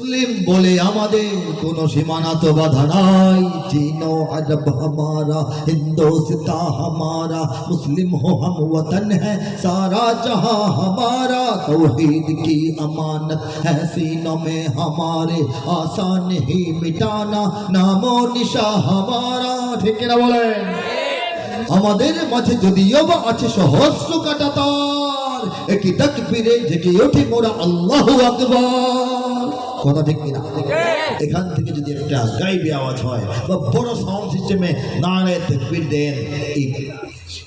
मुस्लिम बोले আমাদের কোনো সীমানা তো বাধা নাই चीनो अरब हमारा हिंदुस्तान हमारा मुस्लिम हो हम वतन है सारा जहां हमारा तौहीद की अमानत है सीनों में हमारे आसान ही मिटाना नामो निशा हमारा ঠিক না বলেন আমাদের মাঝে যদিও বা আছে সহস্র কাটাতার একই তাকবীরে জেগে ওঠে মোরা আল্লাহু আকবার কথা ঠিক কিনা? এখান থেকে যদি একটা গাইবে আওয়াজ হয় বা বড় সাউন্ড সিস্টেমে নাড়ে তাকবীর দেন, এই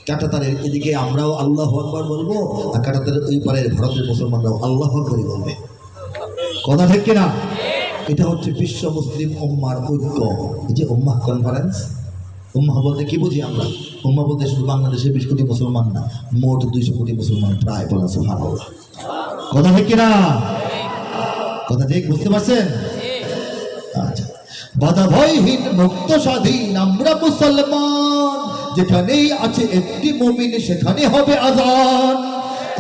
কাটাতারের এদিকে আমরাও আল্লাহ আকবার বলব, আর কাটাতারের ওই পারের ভারতের মুসলমানরাও আল্লাহ আকবরই বলবে। কথা ঠিক কিনা? এটা হচ্ছে বিশ্ব মুসলিম উম্মার ঐক্য। এই যে উম্মাহ কনফারেন্স উম্মাহ বলতে কি বুঝি আমরা? উম্মাহ বলতে শুধু বাংলাদেশে বিশ কোটি মুসলমান না, মোট দুইশো কোটি মুসলমান প্রায় বলা সুহান কথা ঠিক কিনা? কথা ঠিক বুঝতে পারছেন? আচ্ছা। বাধা ভয়হীন মুক্ত স্বাধীন আমরা মুসলমান, যেখানেই আছে একটি মুমিন, সেখানে হবে আজান।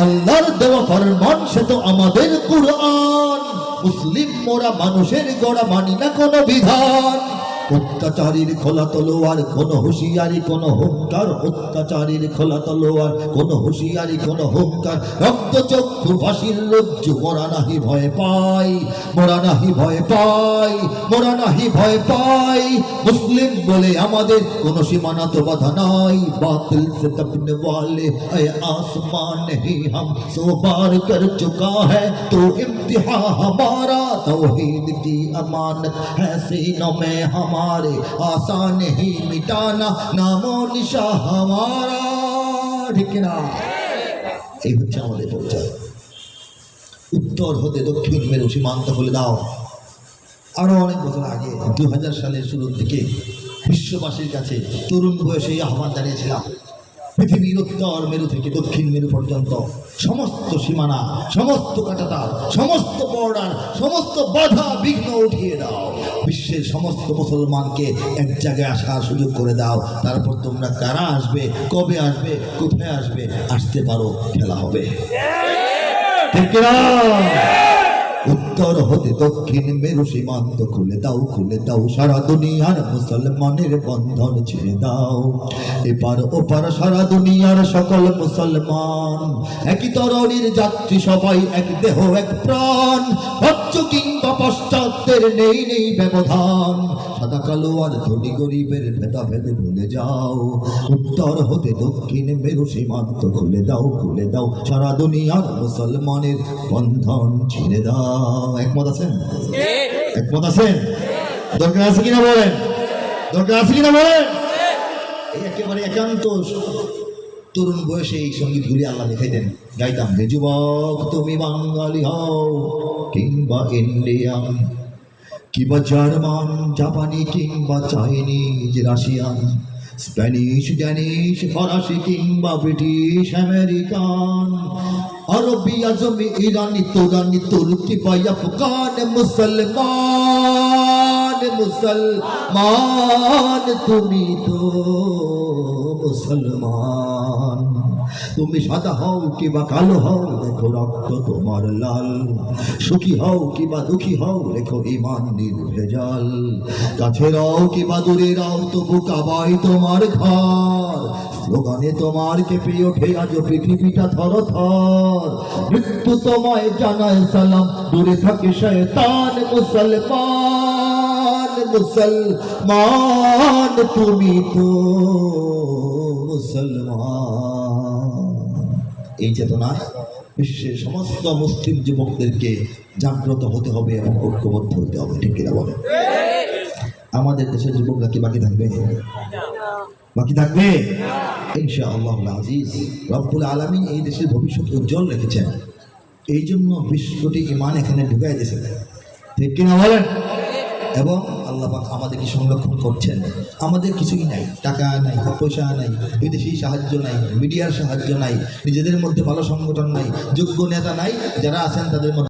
আল্লাহর দেওয়া ফরমান, সে তো আমাদের কুরআন। মুসলিম মোরা মানুষের গড়া মানি না কোনো বিধান। অত্যাচারীর খোলা তলোয়ার কোন হুঁশিয়ারি কোন হুঙ্কার অত্যাচারীর খোলা তলোয়ার কোন হুঁশিয়ারি কোন হুঙ্কার রক্ত চক্ষু ফাঁসির রজ্জু মোরা নাহি ভয় পাই মোরা নাহি ভয় পাই মোরা নাহি ভয় পাই মুসলিম বলে আমাদের কোন সীমানা তো বাধা নাই বাতিল से तपने वाले ऐ आसमान नहीं हम सो बार कर चुका है तो इम्तिहान हमारा तौहीद की अमानत है सीनों में हमारे आसान ही मिटाना नामो निशा हमारा ঠিক না এই হচ্ছে আমাদের পরিচয় উত্তর হতে দক্ষিণ মেরু সীমান্ত খুলে দাও আরও অনেক বছর আগে দু হাজার সালের শুরুর দিকে বিশ্ববাসীর কাছে তরুণ বয়সে এই আহ্বান জানিয়েছিলাম পৃথিবীর উত্তর মেরু থেকে দক্ষিণ মেরু পর্যন্ত। সমস্ত সীমানা, সমস্ত কাটাতার, সমস্ত বর্ডার, সমস্ত বাধা বিঘ্ন উঠিয়ে দাও। বিশ্বের সমস্ত মুসলমানকে এক জায়গায় আসার সুযোগ করে দাও। তারপর তোমরা কারা আসবে, কবে আসবে, কোথায় আসবে, আসতে পারো, খেলা হবে। ঠিক? উত্তর হতে দক্ষিণ মেরু সীমান্ত খুলে দাও খুলে দাও, সারা দুনিয়ার মুসলমানের বন্ধন ছেড়ে দাও। এপার ওপার সারা দুনিয়ার সকল মুসলমান, একই তরণীর যাত্রী সবাই, এক দেহ, এক প্রাণ। পশ্চ কিংবা পশ্চাতের নেই নেই ব্যবধান। সাদা কালো আর ধনী গরিবের ভেদাভেদ ভুলে যাও। উত্তর হতে দক্ষিণ মেরু সীমান্ত খুলে দাও খুলে দাও, সারা দুনিয়ার মুসলমানের বন্ধন ছিঁড়ে দাও। একমত আছেন? একমত আছেন? দরকার আছে কিনা বলেন? দরকার আছে কিনা বলেন? এই একেবারে একান্ত তরুণ বয়সে এই সঙ্গীতগুলি আল্লাহ দেখাইতেন। গাইতাম হে যুবক তুমি বাঙালি হও কিংবা ইন্ডিয়ান। কিংবা জার্মান জাপানি কিংবা চাইনিজ রাশিয়ান। স্প্যানিশ ড্যানিশ ফরাসি কিংবা ব্রিটিশ আমেরিকান আরবি আজমি ইরানি তোরানি তুর্কি বা আফগান মুসলমান মুসলমান তুমি তো মুসলমান। তুমি সাদা হও কিবা কালো হও দেখো রক্ত তোমার লাল। সুখী হও কিবা দুঃখী হও রেখো ইমান নির্ভেজাল। কাছে রাও কিবা দূরে রাও, তবু কাবাই তোমার ঘর। স্লোগানে তোমার কেঁপে ওঠে আজ পৃথিবীটা থর থর মৃত্যু তোমায় জানায় সালাম, দূরে থাকে শয়তান মুসলমান। মুসলমান তুমি তো মুসলমান। এই চেতনায় বিশ্বের সমস্ত মুসলিম যুবকদেরকে জাগ্রত হতে হবে এবং ঐক্যবদ্ধ হতে হবে, ঠিক কিনা বলে আমাদের দেশের যুবকরা কি বাকি থাকবে? বাকি থাকবে? ইনশা আল্লাহ আজিজ। রব্বুল আলমিন এই দেশের ভবিষ্যৎ উজ্জ্বল রেখেছেন। এই জন্য বিশ কোটি ইমান এখানে ঢুকাই দিয়েছে ঠিক কিনা বলেন? এবং আল্লাহ পাক আমাদেরকে সংরক্ষণ করছেন। আমাদের কিছুই নাই, টাকা নাই, পয়সা নাই, বিদেশি সাহায্য নাই, মিডিয়ার সাহায্য নাই, নিজেদের মধ্যে ভালো সংগঠন নাই, যোগ্য নেতা নাই, যারা আছেন তাদের মধ্যে